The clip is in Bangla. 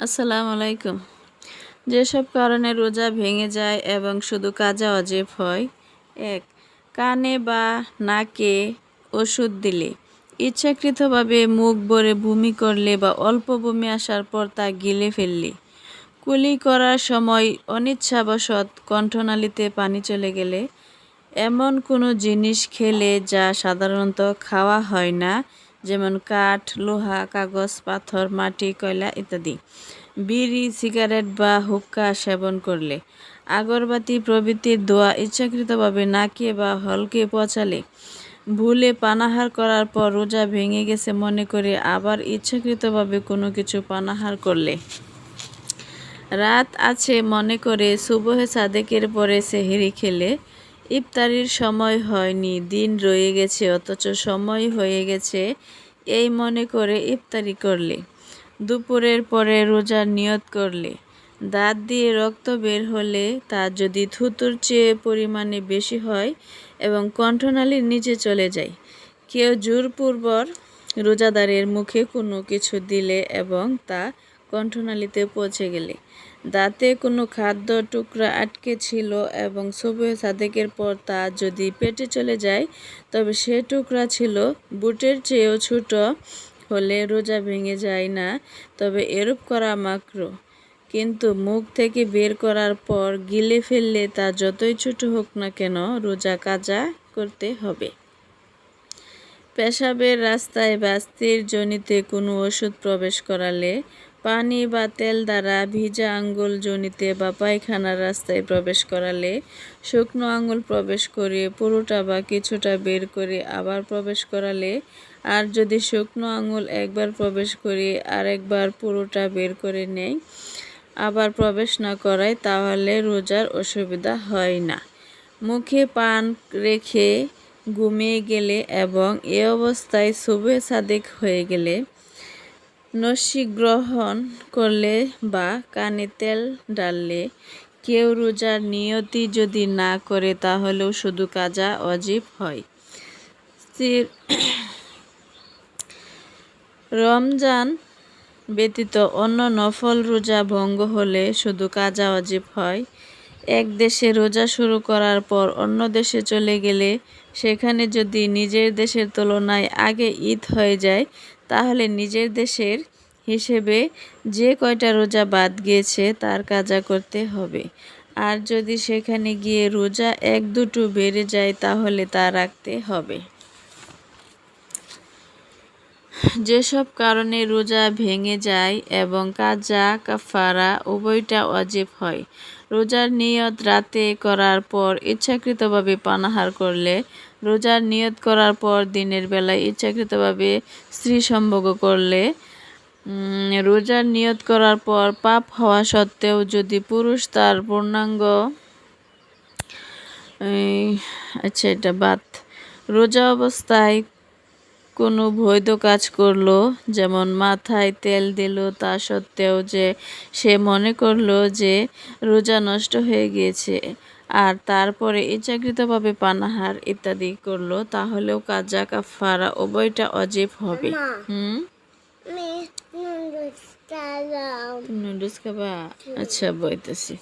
আসসালামু আলাইকুম। যেসব কারণে রোজা ভেঙে যায় এবং শুধু কাজা অজেব হয়, এক, কানে বা নাকে ওষুধ দিলে। ইচ্ছাকৃতভাবে মুখ ভরে বমি করলে বা অল্প বমি আসার পর তা গিলে ফেললে। কুলি করার সময় অনিচ্ছাবশত কণ্ঠনালীতে পানি চলে গেলে। এমন কোনো জিনিস খেলে যা সাধারণত খাওয়া হয় না যেমন কাঠ, লোহা, কাগজ, পাথর, মাটি, কয়লা ইত্যাদি। বিড়ি, সিগারেট বা হুক্কা সেবন করলে আগরবাতি প্রভৃতির দোয়া ইচ্ছাকৃতভাবে নাকে বা হলকে পচালে। ভুলে পানাহার করার পর রোজা ভেঙে গেছে মনে করে আবার ইচ্ছাকৃতভাবে কোনো কিছু পানাহার করলে। রাত আছে মনে করে, সুবহে সাদেকের পরে সেহেরি খেলে ইফতারির সময় হয়নি, দিন রয়ে গেছে, অথচ সময় হয়ে গেছে। এই মনে করে ইফতারি করলে, দুপুরের পরে রোজার নিয়ত করলে, দাঁত দিয়ে রক্ত বের হলে তা যদি থুতুর চেয়ে পরিমাণে বেশি হয় এবং কণ্ঠনালীর নিচে চলে যায়, কেউ জোরপূর্বর রোজাদারের মুখে কোনো কিছু দিলে এবং তা কণ্ঠনালীতে পৌঁছে গেলে। দাঁতে কোনো খাদ্য টুকরা আটকে ছিল এবং সবুজ সাদেকের পর তা যদি পেটে চলে যায়, তবে সে টুকরা ছিল। বুটের চেয়েও ছোট হলে রোজা ভেঙে যায় না, তবে এরূপ করা মাত্র কিন্তু মুখ থেকে বের করার পর গিলে ফেললে তা যতই ছোট হোক না কেন রোজা কাজা করতে হবে। পেশাবের রাস্তায় বা স্থির জনিতে কোনো ওষুধ প্রবেশ করালে পানি বা তেল দ্বারা ভিজা আঙ্গুল জনিতে বা পায়খানার রাস্তায় প্রবেশ করালে শুকনো আঙুল প্রবেশ করে পুরোটা বা কিছুটা বের করে আবার প্রবেশ করালে আর যদি শুকনো আঙুল একবার প্রবেশ করে আরেকবার পুরোটা বের করে নেয়, আবার প্রবেশ না করায়, তাহলে রোজার অসুবিধা হয় না। মুখে পান রেখে ঘুমিয়ে গেলে এবং এ অবস্থায় শুভে সাদেক হয়ে গেলে নস্যি গ্রহণ করলে বা কানে তেল ডাললে কেউ রোজার নিয়তি যদি না করে, তাহলেও শুধু কাজা অজীব হয়। রমজান ব্যতীত অন্য নফল রোজা ভঙ্গ হলে শুধু কাজা অজীব হয়। এক দেশে রোজা শুরু করার পর অন্য দেশে চলে গেলে সেখানে যদি নিজের দেশের তুলনায় আগে ঈদ হয়ে যায়, তাহলে নিজের দেশের হিসেবে যে কয়টা রোজা বাদ গিয়েছে তার কাজা করতে হবে। আর যদি সেখানে গিয়ে রোজা এক দুটো বেড়ে যায়, তাহলে তা রাখতে হবে। যেসব কারণে রোজা ভেঙে যায় এবং কাজা কাফারা উভয়টা অজেব হয়। রোজার নিয়ত রাতে করার পর ইচ্ছাকৃতভাবে পানাহার করলে, রোজার নিয়ত করার পর দিনের বেলায় ইচ্ছাকৃতভাবে স্ত্রী সম্ভোগ করলে রোজার নিয়ত করার পর পাপ হওয়া সত্ত্বেও যদি পুরুষ তার পূর্ণাঙ্গ আচ্ছা এটা বাদ। রোজা অবস্থায় কোনো বৈধ কাজ করল যেমন মাথায় তেল দিল তা সত্ত্বেও যে সে মনে করল যে রোজা নষ্ট হয়ে গিয়েছে। আর তারপরে ইচ্ছাকৃতভাবে পানাহার ইত্যাদি করল তাহলেও কাজা কাফারা উভয়টা অজীব হবে। হুম? নুডলস খাবা? আচ্ছা বইতেছি।